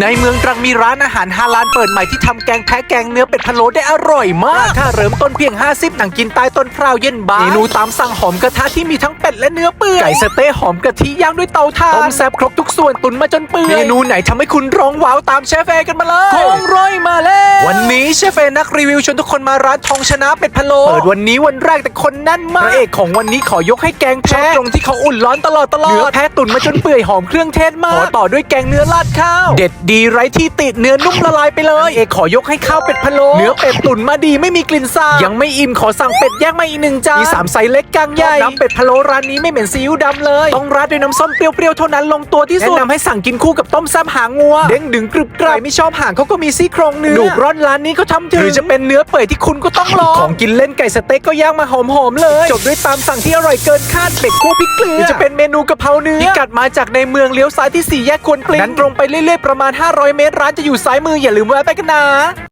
ในเมืองตรังมีร้านอาหารฮาลาลเปิดใหม่ที่ทำแกงแพะแกงเนื้อเป็ดพะโล้ได้อร่อยมาก ราคาเริ่มต้นเพียง 50หนังกินใต้ต้นพร้าวเย็นบาร์เมนูตามสั่งหอมกระทะที่มีทั้งเป็ดและเนื้อเปื่อย ไก่สะเต๊ะหอมกะทิย่างด้วยเตาถ่าน ต้มแซ่บครบทุกส่วนตุ๋นมาจนเปื่อย เมนูไหนทำให้คุณร้องว้าวตามเชฟเอกันมาเลยทองร้อยมาแล้ววัน นี้เชฟเอนักรีวิวชวนทุกคนมาร้านทองชนะเป็ดพะโล้เปิดวันนี้วันแรกแต่คนแน่นมากพระเอกของวันนี้ขอยกให้แกงแพะตรงที่เขาอุ่นร้อนตลอดตลอดเนื้อแพะตุ๋นมาจนเปื่อยหอมเครื่องเทศมากขอต่อด้วยแกงเนื้อราดข้าว เด็ดดีไร้ที่ติเนื้อนุ่มละลายไปเลยเอกขอยกให้ข้าวเป็ดพะโล้เนื้อเป็ดตุ๋นมาดีไม่มีกลิ่นซากยังไม่อิ่มขอสั่งเป็ดย่างมาอีกหนึ่งจานมีสามไซส์เล็กกลางใหญ่น้ำเป็ดพะโล้ร้านนี้ไม่เหม็นซีอิ๊วดำเลยต้องราดด้วยน้ำส้มเปรี้ยวๆเท่านั้นลงตัวที่สุดแนะนำให้สั่งกินคู่กับต้มแซ่บหางงัวเด้งดึงกรึบกรอบไม่ชอบหางเขาก็มีซี่โครงเนื้อดูกร่อนร้านนี้เขาทำถึงหรือจะเป็นเนื้อเปื่อยที่คุณก็ต้องลองของกินเล่นไก่สเต็กก็ย่างมาหอมๆเลย จบด้วยตามสั่งที่อร่อยเกินคาดเป็ดคั่วพริกเกลือหรือจะเป็นเมนูกะเพราเนื้อพิกัดมาจากในเมืองเลี้ยวซ้ายที่สี่แยกควนกลิ้งนั้นตรงไปเรื่อยๆประมาณ 500 เมตรร้านจะอยู่ซ้ายมืออย่าลืมแวะไปกันนะ